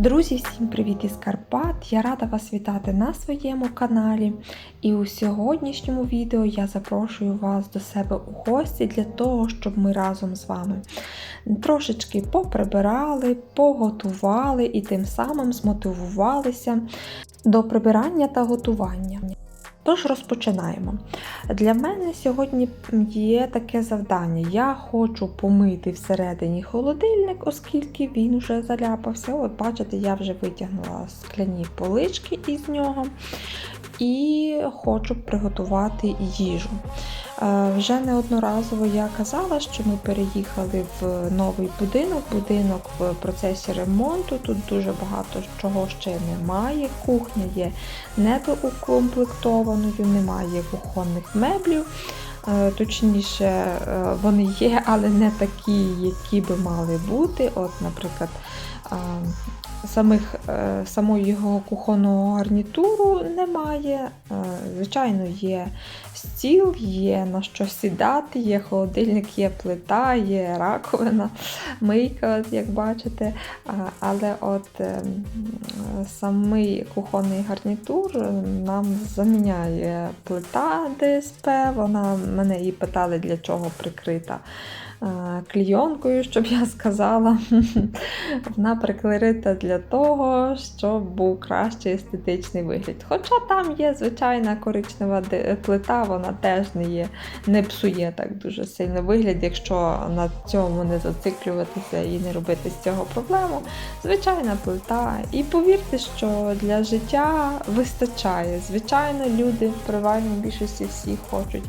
Друзі, всім привіт із Карпат! Я рада вас вітати на своєму каналі. І у сьогоднішньому відео я запрошую вас до себе у гості для того, щоб ми разом з вами трошечки поприбирали, поготували і тим самим змотивувалися до прибирання та готування. Тож розпочинаємо. Для мене сьогодні є таке завдання. Я хочу помити всередині холодильник, оскільки він вже заляпався. От, бачите, я вже витягнула скляні полички із нього і хочу приготувати їжу. Е, Вже неодноразово я казала, що ми переїхали в новий будинок, будинок в процесі ремонту. Тут дуже багато чого ще немає. Кухня є недоукомплектованою, немає кухонних меблів. Е, Точніше, е, вони є, але не такі, які би мали бути. От, наприклад, е, самих, самого його кухонного гарнітуру немає. Звичайно, є стіл, є на що сідати, є холодильник, є плита, є раковина, мийка, як бачите. Але от самий кухонний гарнітур нам заміняє плита ДСП. Вона мене її питали, для чого прикрита е, клійонкою, щоб я сказала. Вона прикрита для того, щоб був кращий естетичний вигляд. Хоча там є звичайна коричнева плита, вона теж не є, не псує так дуже сильно вигляд, якщо на цьому не зациклюватися і не робити з цього проблему. Звичайна плита. І повірте, що для життя вистачає. Звичайно, люди в переважній більшості всі хочуть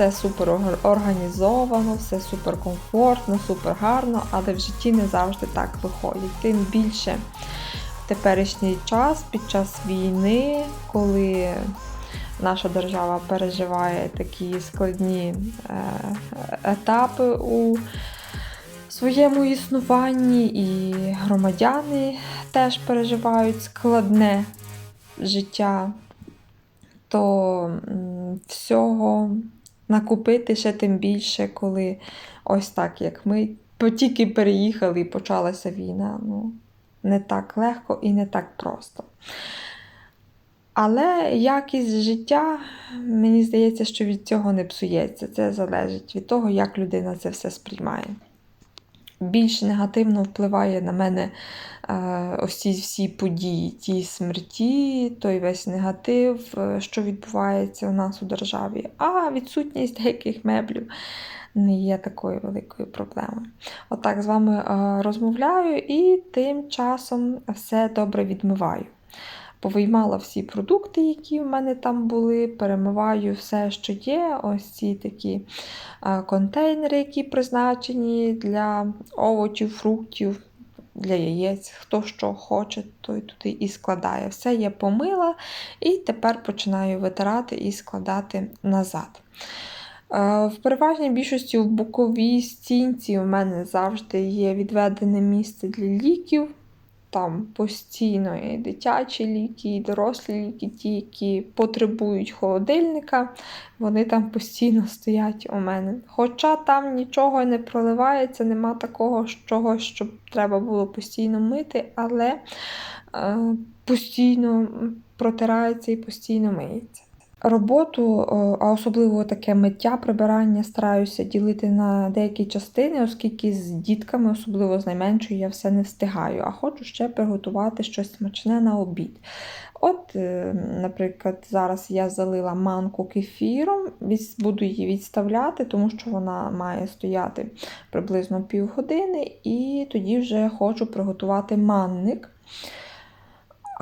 все супер організовано, все супер комфортно, супер гарно, але в житті не завжди так виходить. Тим більше в теперішній час, під час війни, коли наша держава переживає такі складні е, етапи у своєму існуванні, і громадяни теж переживають складне життя, то всього накупити ще тим більше, коли ось так, як ми тільки переїхали і почалася війна. Ну, не так легко і не так просто. Але якість життя, мені здається, що від цього не псується. Це залежить від того, як людина це все сприймає. Більш негативно впливає на мене е, ось ці всі події, ті смерті, той весь негатив, е, що відбувається у нас у державі. А відсутність деяких меблів не є такою великою проблемою. Отак з вами е, розмовляю і тим часом все добре відмиваю. Повиймала всі продукти, які в мене там були, перемиваю все, що є. Ось ці такі е, контейнери, які призначені для овочів, фруктів, для яєць. Хто що хоче, той туди і складає. Все я помила і тепер починаю витирати і складати назад. Е, В переважній більшості в боковій стінці у мене завжди є відведене місце для ліків. Там постійно і дитячі ліки, і дорослі ліки, ті, які потребують холодильника, вони там постійно стоять у мене. Хоча там нічого не проливається, нема такого чогось, що треба було постійно мити, але е, постійно протирається і постійно миється. Роботу, е, а особливо таке миття, прибирання, стараюся ділити на деякі частини, оскільки з дітками, особливо з найменшою, я все не встигаю, а хочу ще приготувати щось смачне на обід. От, е, наприклад, зараз я залила манку кефіром, буду її відставляти, тому що вона має стояти приблизно півгодини, і тоді вже хочу приготувати манник.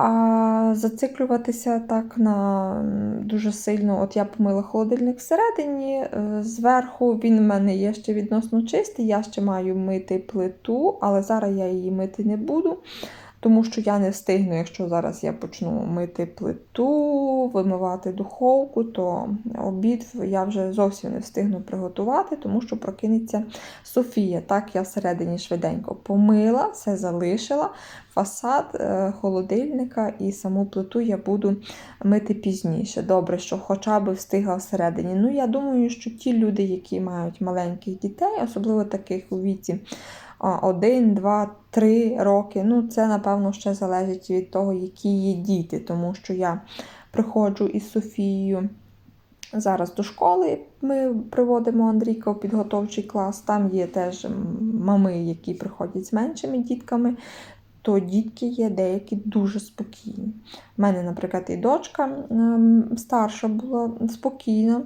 А зациклюватися так на дуже сильно. От я помила холодильник всередині, е, зверху він в мене є ще відносно чистий. Я ще маю мити плиту, але зараз я її мити не буду, тому що я не встигну, якщо зараз я почну мити плиту, вимивати духовку, то обід я вже зовсім не встигну приготувати, тому що прокинеться Софія. Так, я всередині швиденько помила, все залишила фасад е, холодильника і саму плиту я буду мити пізніше. Добре, що хоча б встигла всередині. Ну, я думаю, що ті люди, які мають маленьких дітей, особливо таких у віці один, два, три роки. Ну, це, напевно, ще залежить від того, які є діти, тому що я приходжу із Софією. Зараз до школи ми приводимо Андрійка в підготовчий клас. Там є теж мами, які приходять з меншими дітками, то дітки є деякі дуже спокійні. У мене, наприклад, і дочка ем, старша була спокійна,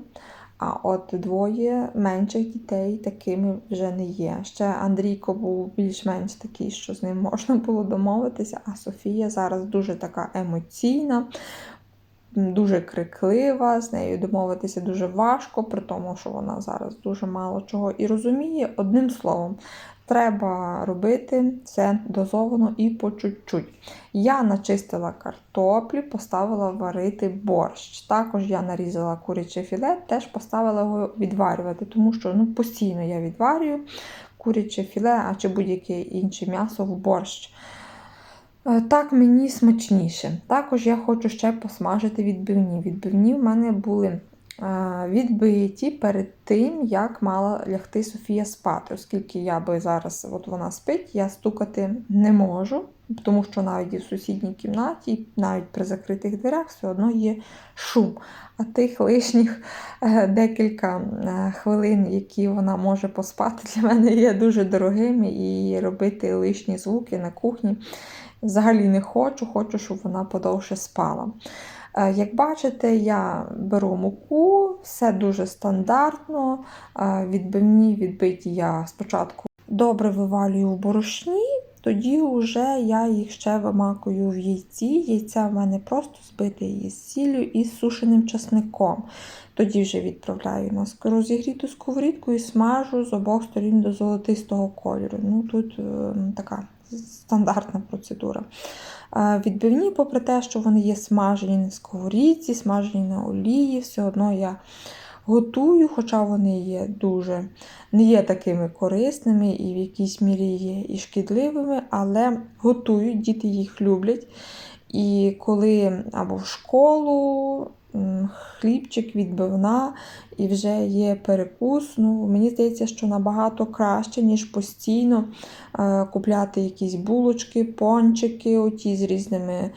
а от двоє менших дітей такими вже не є. Ще Андрійко був більш-менш такий, що з ним можна було домовитися, а Софія зараз дуже така емоційна дуже криклива, з нею домовитися дуже важко, при тому, що вона зараз дуже мало чого і розуміє. Одним словом, треба робити це дозовано і по чуть-чуть. Я начистила картоплі, поставила варити борщ. Також я нарізала куряче філе, теж поставила його відварювати, тому що ну, постійно я відварюю куряче філе, а чи будь-яке інше м'ясо в борщ. Е, Так мені смачніше. Також я хочу ще посмажити відбивні. Відбивні в мене були відбиті перед тим, як мала лягти Софія спати, оскільки я би зараз, от вона спить, я стукати не можу, тому що навіть і в сусідній кімнаті, навіть при закритих дверях, все одно є шум. А тих лишніх е, декілька е, хвилин, які вона може поспати, для мене є дуже дорогими, і робити лишні звуки на кухні. Взагалі не хочу, хочу, щоб вона подовше спала. Е, Як бачите, я беру муку, все дуже стандартно. Е, Відбивні відбиті я спочатку добре вивалюю в борошні, тоді вже я їх ще вимакую в яйці. Яйця в мене просто збите із сіллю і з сушеним часником. Тоді вже відправляю на розігріту сковорідку і смажу з обох сторін до золотистого кольору. Ну, тут е, така стандартна процедура. Е, Відбивні, попри те, що вони є смажені на сковорідці, смажені на олії, все одно я готую, хоча вони є дуже не є такими корисними і в якійсь мірі є і шкідливими, але готую, діти їх люблять. І коли або в школу хлібчик, відбивна, і вже є перекус, ну, мені здається, що набагато краще, ніж постійно е, купляти якісь булочки, пончики, оті з різними е,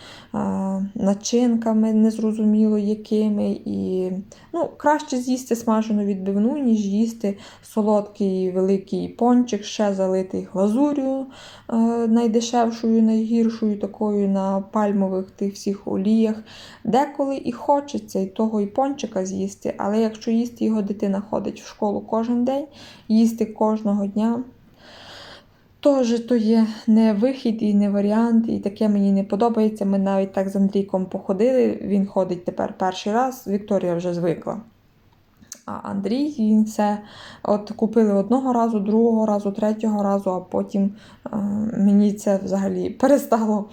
начинками, незрозуміло якими. І ну, краще з'їсти смажену відбивну, ніж їсти солодкий великий пончик, ще залитий глазур'ю е, найдешевшою, найгіршою, такою на пальмових тих всіх оліях. Деколи і хочеться і того і пончика з'їсти, але якщо їсти його дитина ходить в школу кожен день, їсти кожного дня. Тож то є не вихід і не варіант, і таке мені не подобається. Ми навіть так з Андрійком походили. Він ходить тепер перший раз, Вікторія вже звикла. А Андрій він все от купили одного разу, другого разу, третього разу, а потім е, мені це взагалі перестало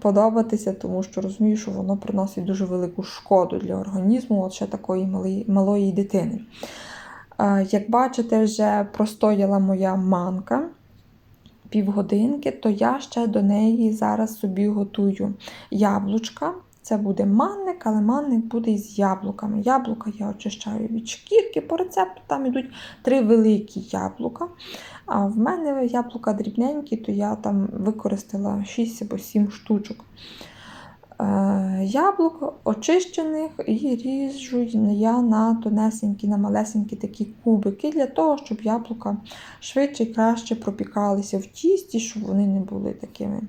подобатися, тому що розумію, що воно приносить дуже велику шкоду для організму, от ще такої малої, малої дитини. Е, як бачите, вже простояла моя манка півгодинки, то я ще до неї зараз собі готую яблучка. Це буде манник, але манник буде із яблуками. Яблука я очищаю від шкірки. По рецепту там йдуть три великі яблука. А в мене яблука дрібненькі, то я там використала 6 або 7 штучок. Е, Яблук очищених і ріжу я на тонесенькі, на малесенькі такі кубики, для того, щоб яблука швидше і краще пропікалися в тісті, щоб вони не були такими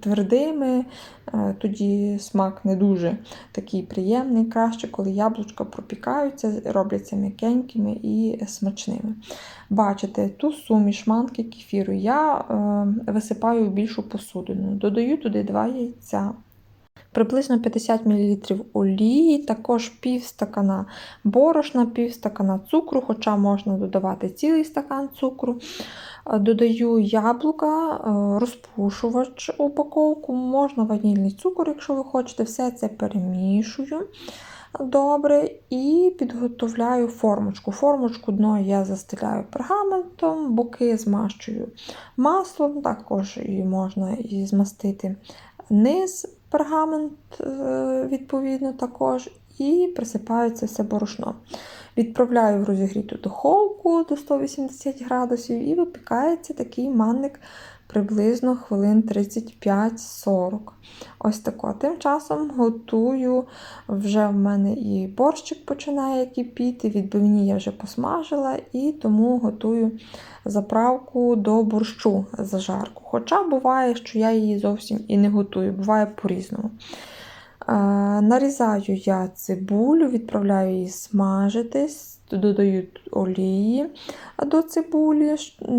твердими, е, тоді смак не дуже такий приємний. Краще, коли яблучка пропікаються, робляться м'якенькими і смачними. Бачите, ту суміш манки кефіру я е, висипаю в більшу посудину. Додаю туди 2 яйця. Приблизно 50 мл олії, також пів стакана борошна, пів стакана цукру, хоча можна додавати цілий стакан цукру. Е, Додаю яблука, е, розпушувач упаковку, можна ванільний цукор, якщо ви хочете. Все це перемішую добре і підготовляю формочку. Формочку дно я застеляю пергаментом, боки змащую маслом, також і можна і змастити низ пергамент, е, відповідно, також, і присипаю все борошном. Відправляю в розігріту духовку до 180 градусів і випікається такий манник приблизно хвилин 35-40. Ось тако. Тим часом готую. Вже в мене і борщик починає кипіти, відбивні я вже посмажила, і тому готую заправку до борщу зажарку. Хоча буває, що я її зовсім і не готую, буває по-різному. Е, Нарізаю я цибулю, відправляю її смажитись, додаю олії до цибулі.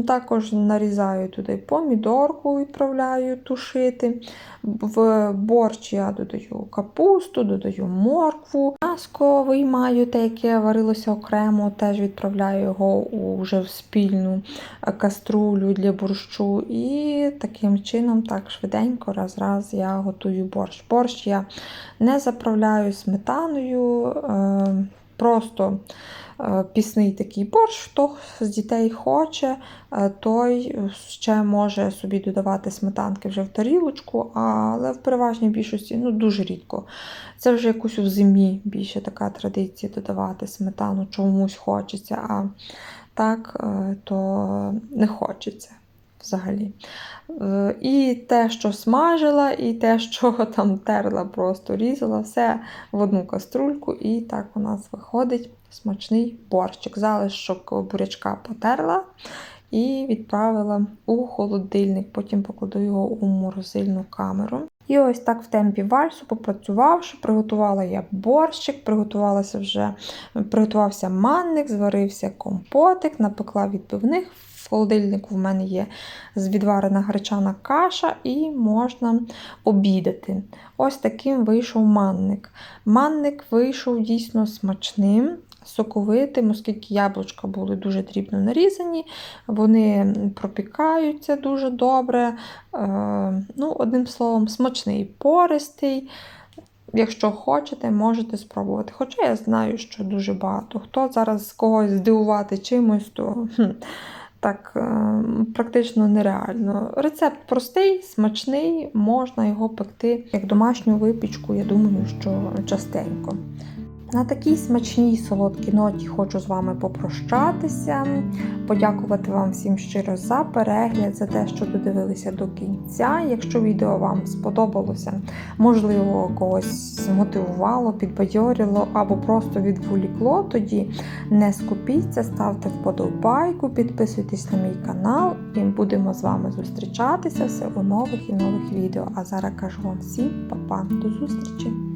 Також нарізаю туди помідорку, відправляю тушити. В борщ я додаю капусту, додаю моркву. М'яско виймаю те, яке варилося окремо, теж відправляю його вже в спільну е, каструлю для борщу. І таким чином, так швиденько, раз-раз я готую борщ. Борщ я не заправляю сметаною, е, просто пісний такий борщ. Хто з дітей хоче, е, той ще може собі додавати сметанки вже в тарілочку, але в переважній більшості ну, дуже рідко. Це вже якусь у зимі більше така традиція додавати сметану, чомусь хочеться, а так е, то не хочеться взагалі. Е, І те, що смажила, і те, що там терла, просто різала, все в одну каструльку, і так у нас виходить смачний борщик. Залишок бурячка потерла і відправила у холодильник. Потім покладу його у морозильну камеру. І ось так в темпі вальсу, попрацювавши, приготувала я борщик, приготувалася вже, приготувався манник, зварився компотик, напекла відбивних. В холодильнику в мене є відварена гречана каша і можна обідати. Ось таким вийшов манник. Манник вийшов дійсно смачним, соковитим, оскільки яблучка були дуже дрібно нарізані, вони пропікаються дуже добре. Е, ну, Одним словом, смачний, пористий. Якщо хочете, можете спробувати. Хоча я знаю, що дуже багато. Хто зараз когось здивувати чимось, то хм, так е, практично нереально. Рецепт простий, смачний, можна його пекти як домашню випічку, я думаю, що частенько. На такій смачній солодкій ноті хочу з вами попрощатися, подякувати вам всім щиро за перегляд, за те, що додивилися до кінця. Якщо відео вам сподобалося, можливо, когось змотивувало, підбадьорило або просто відволікло, тоді не скупіться, ставте вподобайку, підписуйтесь на мій канал і будемо з вами зустрічатися все у нових і нових відео. А зараз кажу вам всім па-па, до зустрічі!